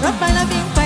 Rock by the beat.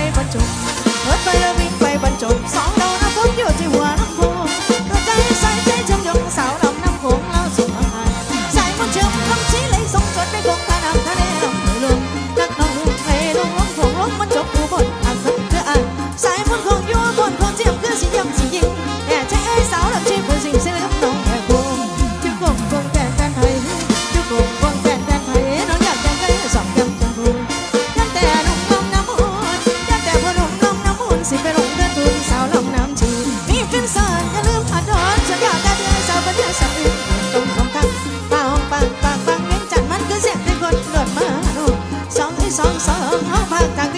สองสองเขาพักทาง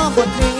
mama for me.